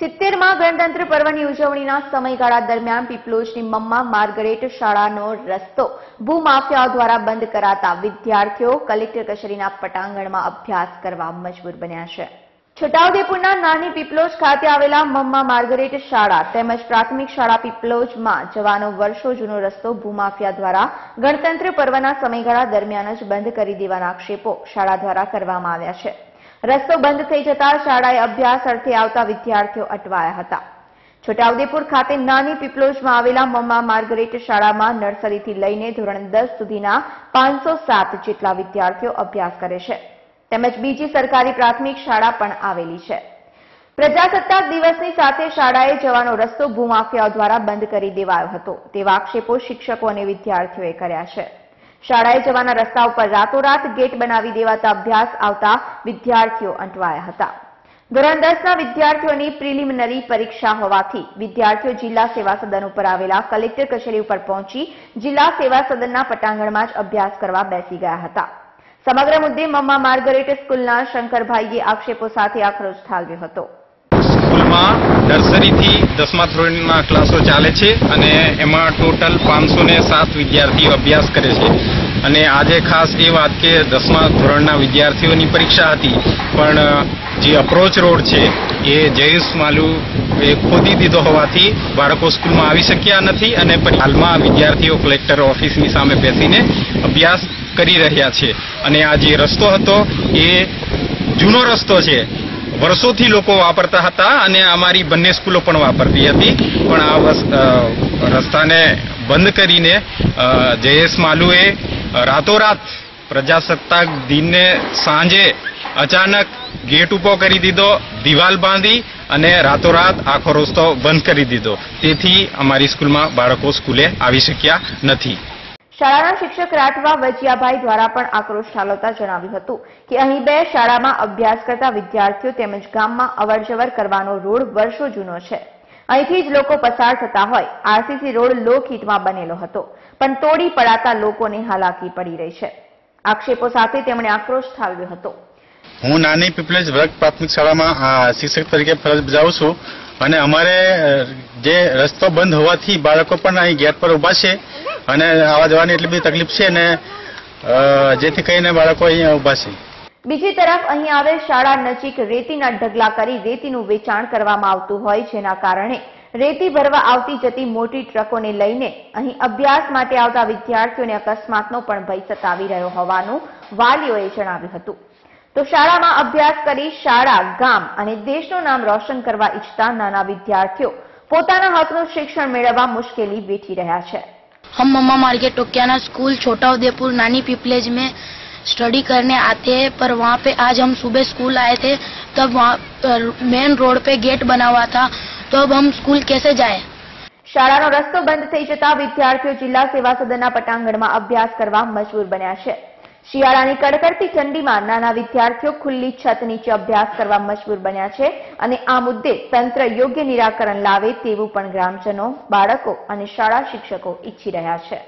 સિત્તેરમાં ગણતંત્ર પર્વની ઉજવણીના સમયગાળા દરમિયાન પીપલોજની મમ્મા માર્ગરેટ શાળાનો રસ્તો ભૂમાફિયાઓ દ્વારા બંધ કરાતા વિદ્યાર્થીઓ કલેક્ટર કચેરીના પટાંગણમાં અભ્યાસ કરવા મજબૂર બન્યા છે. છોટાઉદેપુરના નાની પીપલોજ ખાતે આવેલા મમ્મા માર્ગરેટ શાળા તેમજ પ્રાથમિક શાળા પીપલોજમાં જવાનો વર્ષો જૂનો રસ્તો ભૂમાફિયા દ્વારા ગણતંત્ર પર્વના સમયગાળા દરમિયાન જ બંધ કરી દેવાના આક્ષેપો શાળા દ્વારા કરવામાં આવ્યા છે. રસ્તો બંધ થઈ જતા શાળાએ અભ્યાસ અર્થે આવતા વિદ્યાર્થીઓ અટવાયા હતા. છોટાઉદેપુર ખાતે નાની પીપલોજમાં આવેલા મમ્મા માર્ગરેટ શાળામાં નર્સરીથી લઈને ધોરણ દસ સુધીના પાંચસો સાત જેટલા વિદ્યાર્થીઓ અભ્યાસ કરે છે. તેમજ બીજી સરકારી પ્રાથમિક શાળા પણ આવેલી છે. પ્રજાસત્તાક દિવસની સાથે શાળાએ જવાનો રસ્તો ભૂમાફિયાઓ દ્વારા બંધ કરી દેવાયો હતો. તેવા આક્ષેપો શિક્ષકો અને વિદ્યાર્થીઓએ કર્યા છે. શાળાએ જવાના રસ્તા ઉપર રાતોરાત ગેટ બનાવી દેવાતા અભ્યાસ આવતા વિદ્યાર્થીઓ અંટવાયા હતા. ધોરણ દસના વિદ્યાર્થીઓની પ્રિલિમિનરી પરીક્ષા હોવાથી વિદ્યાર્થીઓ જિલ્લા સેવા સદન ઉપર આવેલા કલેક્ટર કચેરી ઉપર પહોંચી જિલ્લા સેવા સદનના પટાંગણમાં જ અભ્યાસ કરવા બેસી ગયા હતા. સમગ્ર મુદ્દે મમ્મા માર્ગરેટ સ્કૂલના શંકરભાઈએ આક્ષેપો સાથે આક્રોશ ઠાલવ્યો હતો. સ્કૂલમાં નર્સરીથી દસમા ધોરણના ક્લાસો ચાલે છે અને એમાં ટોટલ પાંચસો ને સાત વિદ્યાર્થીઓ અભ્યાસ કરે છે. અને આજે ખાસ એ વાત કે દસમા ધોરણના વિદ્યાર્થીઓની પરીક્ષા હતી, પણ જે અપ્રોચ રોડ છે એ જયેશ માલુ એ ખોદી દીધો હોવાથી બાળકો સ્કૂલમાં આવી શક્યા નથી અને હાલમાં વિદ્યાર્થીઓ કલેક્ટર ઓફિસની સામે બેસીને અભ્યાસ કરી રહ્યા છે. અને આ જે રસ્તો હતો એ જૂનો રસ્તો છે વર્ષોથી લોકો વાપરતા હતા અને અમારી બંને સ્કૂલો પણ વાપરતી હતી. પણ આ રસ્તાને બંધ કરીને જયેશ માલુએ રાતોરાત પ્રજાસત્તાક દિનને સાંજે અચાનક ગેટ ઊભો કરી દીધો, દિવાલ બાંધી અને રાતોરાત આખો રસ્તો બંધ કરી દીધો. તેથી અમારી સ્કૂલમાં બાળકો સ્કૂલે આવી શક્યા નથી. શાળાના શિક્ષક રાઠવા વજિયાભાઈ દ્વારા પણ આક્રોશ ઠાલવતા જણાવ્યું હતું કે અહીં બે શાળામાં અભ્યાસ કરતા વિદ્યાર્થીઓ તેમજ ગામમાં અવરજવર કરવાનો રોડ વર્ષો જૂનો છે. અહીંથી જ લોકો પસાર થતા હોય. આરસીસી રોડ લોકહિતમાં બનેલો હતો, પણ તોડી પડાતા લોકોને હાલાકી પડી રહી છે. આક્ષેપો સાથે તેમણે આક્રોશ ઠાલવ્યો હતો. હું નાની પીપલેજ વર્ગ પ્રાથમિક શાળામાં શિક્ષક તરીકે ફરજ બજાવું છું. અને અમારે જે રસ્તો બંધ હોવાથી બાળકો પણ અહીં ગેટ પર ઊભા છે. અને આવવા જવાની એટલી બધી તકલીફ છે ને જેથી કહીને બાળકો અહીંયા ઊભા છે. બીજી તરફ અહીં આવેલ શાળા નજીક રેતીના ઢગલા કરી રેતીનું વેચાણ કરવામાં આવતું હોય જેના કારણે રેતી ભરવા આવતી જતી મોટી ટ્રકોને લઈને અહીં અભ્યાસ માટે આવતા વિદ્યાર્થીઓને અકસ્માતનો પણ ભય સતાવી રહ્યો હોવાનું વાલીઓએ જણાવ્યું હતું. તો શાળામાં અભ્યાસ કરી શાળા, ગામ અને દેશનું નામ રોશન કરવા ઈચ્છતા નાના વિદ્યાર્થીઓ પોતાના હકનું શિક્ષણ મેળવવા મુશ્કેલી વેઠી રહ્યા છે. हम मम्मा मार्केट टोकियाना स्कूल छोटा उदयपुर नानी पिपलेज में स्टडी करने आते हैं पर वहाँ पे आज हम सुबह स्कूल आए थे तब वहाँ मेन रोड पे गेट बना हुआ था तो अब हम स्कूल कैसे जाएं શાળાનો રસ્તો બંધ થઈ જતા વિદ્યાર્થીઓ જિલ્લા સેવા સદનના પટાંગણમાં અભ્યાસ કરવા મજબૂર બન્યા છે શિયાળાની કડકડતી ઠંડીમાં નાના વિદ્યાર્થીઓ ખુલ્લી છત નીચે અભ્યાસ કરવા મજબૂર બન્યા છે અને આ મુદ્દે તંત્ર યોગ્ય નિરાકરણ લાવે તેવું પણ ગ્રામજનો, બાળકો અને શાળા શિક્ષકો ઈચ્છી રહ્યા છે.